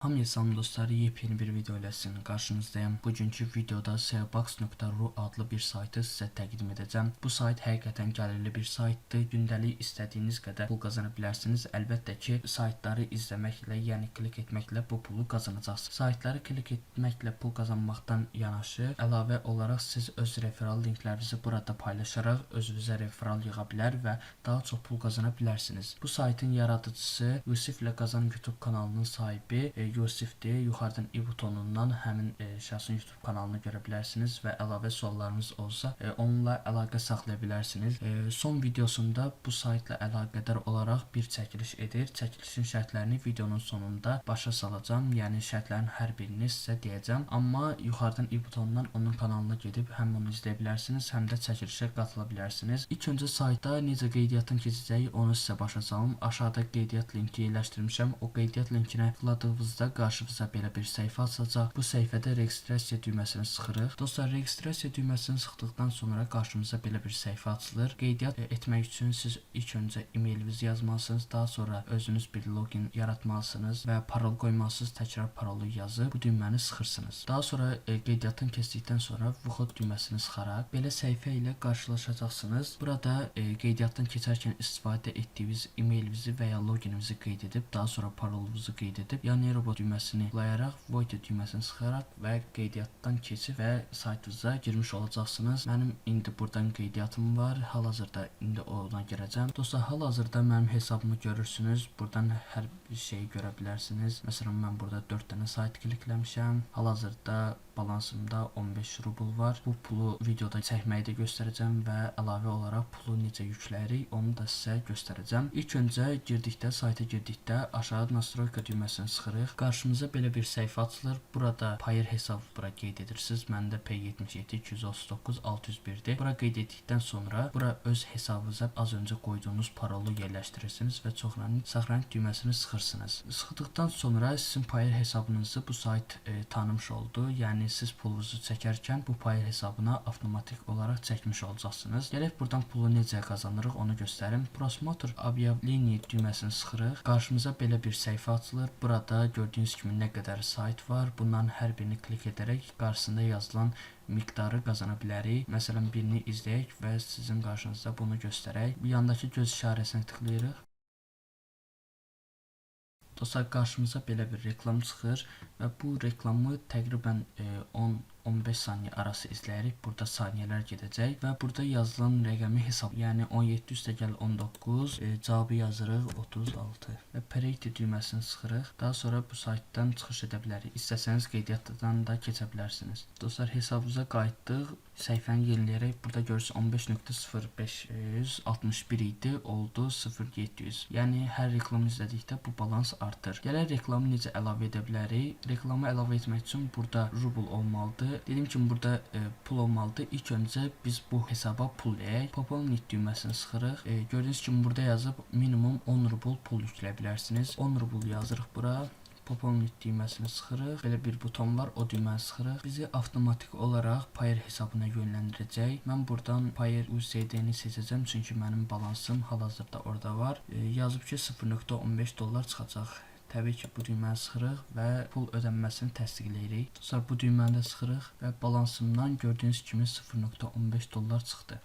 Hamıya salam dostlar, yepyeni bir video ilə sizin qarşınızdayım. Bugünkü videoda sales.ru adlı bir saytı sizə təqdim edəcəm. Bu sayt həqiqətən gəlirli bir saytdır. Gündəlik istədiyiniz qədər pul qazana bilərsiniz. Əlbəttə ki, saytları izləməklə, yəni klik etməklə bu pulu qazanacaqsınız. Saytları klik etməklə pul qazanmaqdan yanaşı, əlavə olaraq siz öz referal linklərinizi burada paylaşaraq özünüzə referal yığa bilər və daha çox pul qazana bilərsiniz. Bu saytın yaradıcısı Yusiflə Qazan YouTube kanalının sahibi e, Yusifdir. Yuxarıdan i butonundan həmin e, şəxsin YouTube kanalını görə bilərsiniz və əlavə suallarınız olsa e, onunla əlaqə saxlaya bilərsiniz. E, son videosunda bu saytla əlaqədar olaraq bir çəkiliş edir. Çəkilişin şərtlərini videonun sonunda başa salacağam. Yəni şərtlərin hər birini sizə deyəcəm. Amma yuxarıdan i butonundan onun kanalına gedib həm onu izləyə bilərsiniz, həm də çəkilişə qatıla bilərsiniz. İlk öncə saytda necə qeydiyyatın keçəcəyi onu sizə başa salım. Aşağıda qeydiyyat linki yerləşdirmişəm. O qeydiyyat linkinə tıkladığınızda qarşınıza belə bir səhifə açacaq. Bu səhifədə registrasiya düyməsini sıxırıq. Dostlar, registrasiya düyməsini sıxdıqdan sonra qarşımıza belə bir səhifə açılır. Qeydiyyat etmək üçün siz ilk öncə e-mailinizi yazmalısınız, daha sonra özünüz bir login yaratmalısınız və parol qoymalısınız. Təkrar parolu yazıb bu düyməni sıxırsınız. Daha sonra e, qeydiyyatın keçdikdən sonra vxod düyməsini sıxaraq belə səhifə ilə qarşılaşacaqsınız. Burada e, qeydiyyatdan keçərkən istifadə etdiyiniz e-mailinizi və ya logininizi qeyd edib, daha sonra parolunuzu qeyd edib, yəni robot düyməsini tıklayaraq void düyməsini sıxaraq və qeydiyyatdan keçib və saytınıza girmiş olacaqsınız. Mənim indi buradan qeydiyyatım var. Hal-hazırda indi ona girəcəm. Dostlar, hal-hazırda mənim hesabımı görürsünüz. Buradan hər bir şeyi görə bilərsiniz. Məsələn, mən burada 4 dənə sayt klikləmişəm. Hal-hazırda balansımda 15 rubl var. Bu pulu videoda çəkməyi də göstərəcəm və əlavə olaraq pulu necə yükləyirik, onu da sizə göstərəcəm. İlk öncə girdikdə, sayta girdikdə aşağı nastroyka düyməsini sıxırıq. Qarşımıza belə bir səhifə açılır. Burada Payer hesabı bura qeyd edirsiniz. Məndə P77 239 601-dir. Bura qeyd etdikdən sonra bura öz hesabınıza az öncə qoyduğunuz parolu yerləşdirirsiniz və çoxlanın saxlanın düyməsini sıxırsınız. Sıxdıqdan sonra sizin Payer hesabınızı bu sayt e, tanımış oldu. Yəni yəni siz pulunuzu çəkərkən bu pay hesabına avtomatik olaraq çəkmiş olacaqsınız. Gələk buradan pulu necə qazanırıq onu göstərim. Prosmotr ob'yavleniyi düyməsini sıxırıq. Qarşımıza belə bir səhifə açılır. Burada gördüyünüz kimi nə qədər sayt var. Bunların hər birini klik edərək qarşısında yazılan miqdarı qazana bilərik. Məsələn, birini izləyək və sizin qarşınızda bunu göstərək. Bu yandakı göz işarəsinə tıxlayırıq. Dostlar, qarşımıza belə bir reklam çıxır və bu reklamı təqribən e, 10 15 saniyə arası izləyirik. Burada saniyələr gedəcək və burada yazılan rəqəmi hesab, yəni 17 üstə gəl 19, e, cavabı yazırıq 36 və Parity düyməsini sıxırıq. Daha sonra bu saytdan çıxış edə bilərik. İstəsəniz qeydiyyatdan da keçə bilərsiniz. Dostlar, hesabımıza qayıtdıq. Səhifəni yeniləyərək burada görürsünüz 15.0561 idi, oldu 0700. Yəni hər reklamı izlədikdə bu balans artır. Gələk reklamı necə əlavə edə bilərik? Reklamı əlavə etmək üçün burada rubl olmalıdır. Dediyim kimi burada e, pul olmalıdır. İlk öncə biz bu hesaba pul eləyək. Popolit düyməsini sıxırıq. E, gördüyünüz kimi burada yazıb minimum 10 rubl pul yükləyə bilərsiniz. 10 rubl yazırıq bura. Popolit düyməsini sıxırıq. Belə bir buton var, o düyməni sıxırıq. Bizi avtomatik olaraq Payer hesabına yönləndirəcək. Mən buradan Payer USD-ni seçəcəm, çünki mənim balansım hal-hazırda orada var. E, yazıb ki 0.15 dollar çıxacaq. Təbii ki, bu düyməni sıxırıq və pul ödənməsini təsdiqləyirik. Sonra bu düyməni də sıxırıq və balansımdan gördüyünüz kimi 0.15 dollar çıxdı.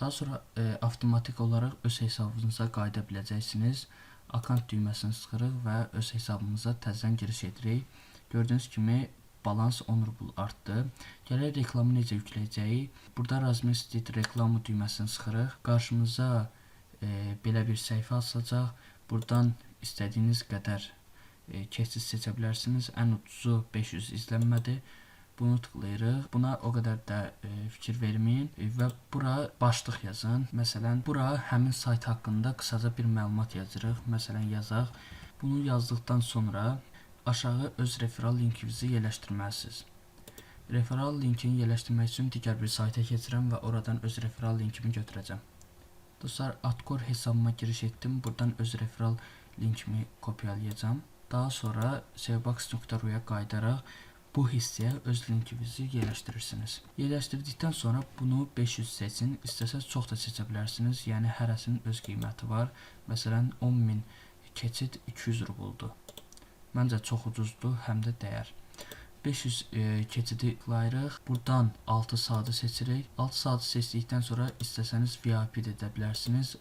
Daha sonra e, avtomatik olaraq öz hesabınıza qayıda biləcəksiniz. Akant düyməsini sıxırıq və öz hesabımıza təzədən giriş edirik. Gördüyünüz kimi balans 10 rubl artdı. Gələk reklamı necə yükləyəcəyik? Burada Razmestit reklamı düyməsini sıxırıq. Qarşımıza e, belə bir səhifə açılacaq. Buradan istədiyiniz qədər e, keçid seçə. Ən ucuzu 500 izlənmədir. Bunu tıklayırıq. Buna o qədər də e, fikir verməyin e, və bura başlıq yazın. Məsələn, bura həmin sayt haqqında qısaca bir məlumat yazırıq. Məsələn, yazaq. Bunu yazdıqdan sonra aşağı öz referal linkinizi yerləşdirməlisiniz. Referal linkini yerləşdirmək üçün digər bir sayta keçirəm və oradan öz referal linkimi götürəcəm. Dostlar, Atcore hesabıma giriş etdim. Buradan öz referal linkimi kopyalayacağam. Daha sonra sevbox.ru-ya qayıdaraq bu hissəyə öz linkinizi yerləşdirirsiniz. Yerləşdirdikdən sonra bunu 500 seçin. İstəsəz çox da seçə bilərsiniz. Yəni hərəsinin öz qiyməti var. Məsələn, 10000 keçid 200 rubldur. Məncə çox ucuzdur, həm də dəyər. 500 e, keçidi tıklayırıq. Buradan 6 saatı seçirik. 6 saatı seçdikdən sonra istəsəniz VIP də edə bilərsiniz.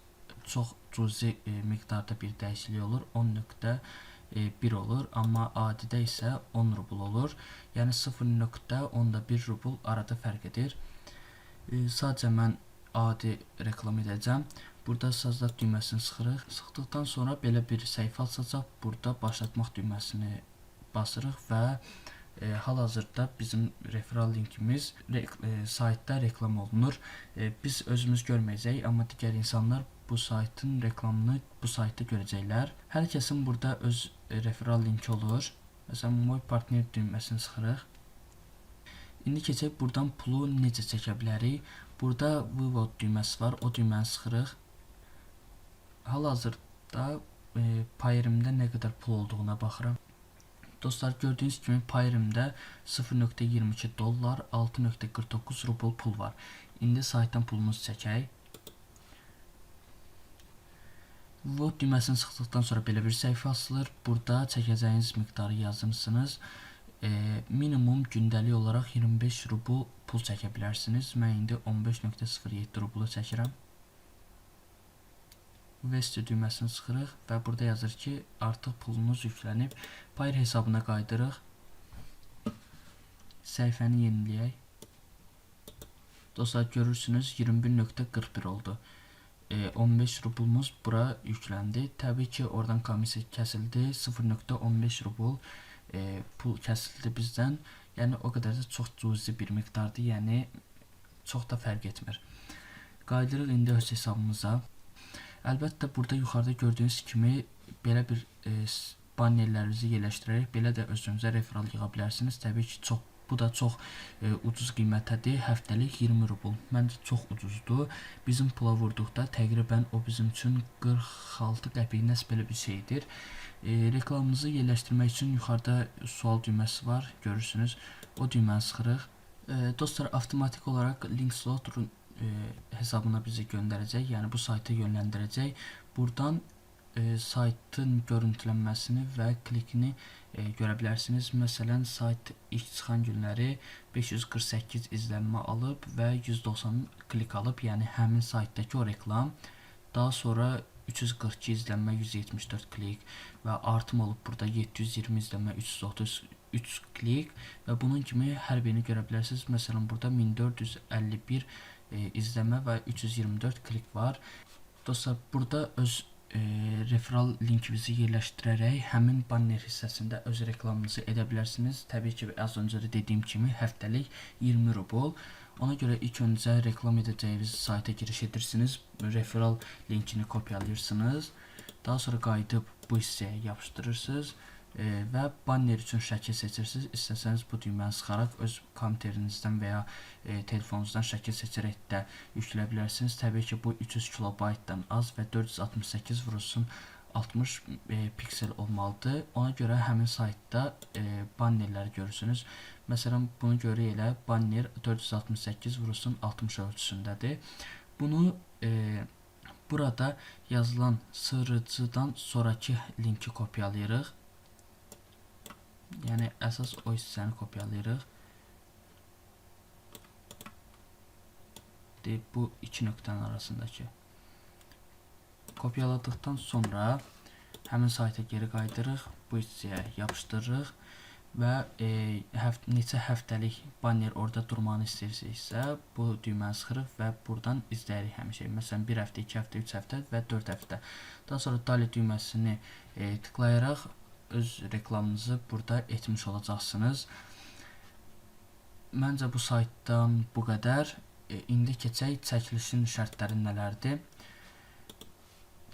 Çox cüzi e, miqdarda bir dəyişiklik olur. 10.1 olur, amma adidə isə 10 rubl olur. Yəni 0.1 rubl arada fərq edir. E, sadəcə mən adi reklam edəcəm. Burada sazda düyməsini sıxırıq. Sıxdıqdan sonra belə bir səhifə açacaq. Burada başlatmaq düyməsini basırıq və e, hal-hazırda bizim referral linkimiz re, e, saytda reklam olunur. E, biz özümüz görməyəcəyik, amma digər insanlar bu saytın reklamını bu saytda görəcəklər. Hər kəsin burada öz e, referral linki olur. Məsələn, Moy partner düyməsini sıxırıq. İndi keçək buradan pulu necə çəkə bilərik? Burada Vivo düyməsi var. O düyməni sıxırıq. Hal-hazırda e, Payrimdə nə qədər pul olduğuna baxıram. Dostlar gördüyünüz kimi Payrimdə 0.22 dollar, 6.49 rubl pul var. İndi saytdan pulumuzu çəkək. Vote düyməsini sıxdıqdan sonra belə bir səhifə açılır. Burada çəkəcəyiniz miqdarı yazırsınız. E, minimum gündəlik olaraq 25 rubl pul çəkə bilərsiniz. Mən indi 15.07 rublu çəkirəm. Vesti düyməsini sıxırıq və burada yazır ki, artıq pulunuz yüklənib. Payr hesabına qaydırıq. Səhifəni yeniləyək. Dostlar görürsünüz 21.41 oldu. E, 15 rublumuz bura yükləndi. Təbii ki, oradan komissiya kəsildi. 0.15 rubl e, pul kəsildi bizdən. Yəni o qədər də çox cüzi bir miqdardır. Yəni çox da fərq etmir. Qaydırıq indi öz hesabımıza. Əlbəttə burada yuxarıda gördüyünüz kimi belə bir e, bannerlərinizi yerləşdirərək belə də özünüzə referral yığa bilərsiniz. Təbii ki, çox bu da çox e, ucuz qiymətədir. Həftəlik 20 rubl. Məncə çox ucuzdur. Bizim pula vurduqda təqribən o bizim üçün 46 qəpik nəsə belə bir şeydir. E, reklamımızı yerləşdirmək üçün yuxarıda sual düyməsi var, görürsünüz. O düyməni sıxırıq. E, dostlar, avtomatik olaraq link e, hesabına bizi göndərəcək, yəni bu sayta yönləndirəcək. Buradan e, saytın görüntülənməsini və klikini e, görə bilərsiniz. Məsələn, sayt ilk çıxan günləri 548 izlənmə alıb və 190 klik alıb, yəni həmin saytdakı o reklam. Daha sonra 342 izlənmə, 174 klik və artım olub burada 720 izlənmə, 333 klik və bunun kimi hər birini görə bilərsiniz. Məsələn, burada 1451 e, izləmə və 324 klik var. Dostlar, burada öz e, referral linkinizi yerləşdirərək həmin banner hissəsində öz reklamınızı edə bilərsiniz. Təbii ki, az öncə də dediyim kimi həftəlik 20 rubl. Ona görə ilk öncə reklam edəcəyiniz sayta giriş edirsiniz, referral linkini kopyalayırsınız. Daha sonra qayıdıb bu hissəyə yapışdırırsınız e, və banner üçün şəkil seçirsiniz. İstəsəniz bu düyməni sıxaraq öz kompüterinizdən və ya e, telefonunuzdan şəkil seçərək də yükləyə bilərsiniz. Təbii ki, bu 300 kilobaytdan az və 468 vurulsun 60 e, piksel olmalıdır. Ona görə həmin saytda e, bannerləri görürsünüz. Məsələn, bunu görə elə banner 468 vurulsun 60 ölçüsündədir. Bunu e, burada yazılan sırrıcıdan sonrakı linki kopyalayırıq. Yəni əsas o hissəni kopyalayırıq. De, bu iki nöqtənin arasındakı. Kopyaladıqdan sonra həmin sayta geri qayıdırıq, bu hissəyə yapışdırırıq və e, həft neçə həftəlik banner orada durmanı istəyirsinizsə, bu düyməni sıxırıq və buradan izləyirik həmişə. Məsələn, 1 həftə, 2 həftə, 3 həftə və 4 həftə. Daha sonra dali düyməsini e, tıklayaraq öz reklamınızı burada etmiş olacaqsınız. Məncə bu saytdan bu qədər. E, indi keçək çəkilişin şərtləri nələrdir?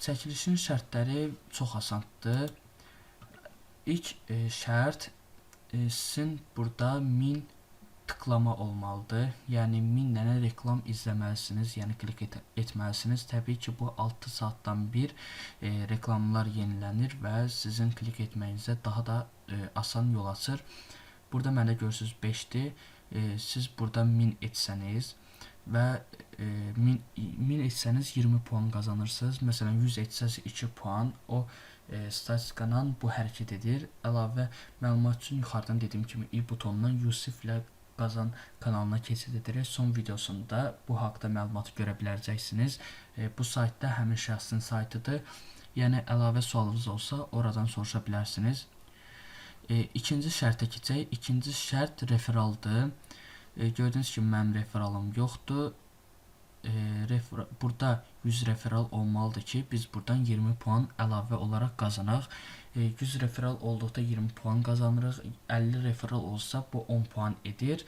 Çəkilişin şərtləri çox asandır. İlk e, şərt e, sizin burada 1000 tıklama olmalıdır. Yəni 1000 dənə reklam izləməlisiniz, yəni klik et etməlisiniz. Təbii ki, bu 6 saatdan bir e, reklamlar yenilənir və sizin klik etməyinizə daha da e, asan yol açır. Burada məndə görürsüz 5-dir. E, siz burada 1000 etsəniz və e, 1000 1000 etsəniz 20 puan qazanırsınız. Məsələn 100 etsəz 2 puan, o e, statistikadan bu hərəkət edir. Əlavə məlumat üçün yuxarıdan dediyim kimi i butonundan Yusiflə Qazan kanalına keçid edərək son videosunda bu haqqda məlumatı görə biləcəksiniz. E, bu saytda həmin şəxsin saytıdır. Yəni əlavə sualınız olsa oradan soruşa bilərsiniz. E, ikinci şərtə keçək. İkinci şərt referaldır. E, gördüyünüz kimi mənim referalım yoxdur. E, refer burada 100 referal olmalıdır ki, biz buradan 20 puan əlavə olaraq qazanaq. E, 100 referal olduqda 20 puan qazanırıq. 50 referal olsa bu 10 puan edir.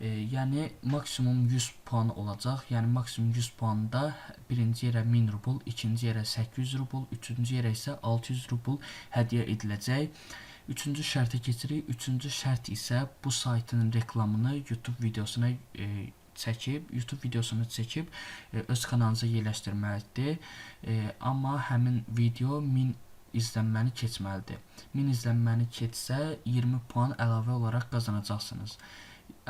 E, yəni maksimum 100 puan olacaq. Yəni maksimum 100 puanda birinci yerə 1000 rubl, ikinci yerə 800 rubl, üçüncü yerə isə 600 rubl hədiyyə ediləcək. Üçüncü şərtə keçirik. Üçüncü şərt isə bu saytın reklamını YouTube videosuna e, çəkib, YouTube videosunu çəkib e, öz kanalınıza yerləşdirməlidir. E, amma həmin video 1000 izlənməni keçməlidir. 1000 izlənməni keçsə 20 puan əlavə olaraq qazanacaqsınız.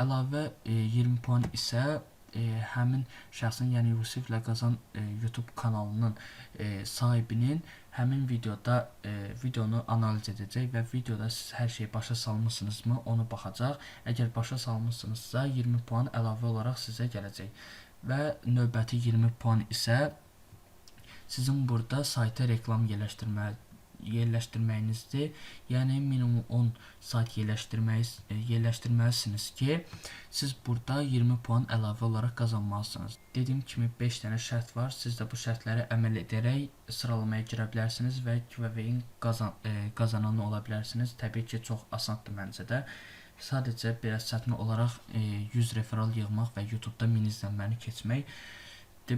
Əlavə e, 20 puan isə e, həmin şəxsin, yəni Yusiflə Qazan e, YouTube kanalının e, sahibinin həmin videoda e, videonu analiz edəcək və videoda siz hər şeyi başa salmısınızmı onu baxacaq. Əgər başa salmısınızsa 20 puan əlavə olaraq sizə gələcək. Və növbəti 20 puan isə sizin burada sayta reklam yerləşdirməli yerləşdirməyinizdir. Yəni minimum 10 sayt yerləşdirməyiz e, yerləşdirməlisiniz ki, siz burada 20 puan əlavə olaraq qazanmalısınız. Dediyim kimi 5 dənə şərt var. Siz də bu şərtlərə əməl edərək sıralamaya girə bilərsiniz və giveaway-in qazan e, ola bilərsiniz. Təbii ki, çox asandır məncə də. Sadəcə biraz çətin olaraq e, 100 referal yığmaq və YouTube-da 1000 izlənməni keçmək.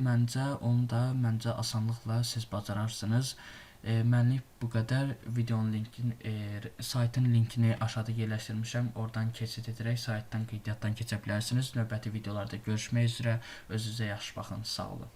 Məncə onu da məncə asanlıqla siz bacararsınız. E, mənlik bu qədər. Videonun linkini, e, saytın linkini aşağıda yerləşdirmişəm. Oradan keçid edərək saytdan qeydiyyatdan keçə bilərsiniz. Növbəti videolarda görüşmək üzrə. Özünüzə yaxşı baxın. Sağ olun.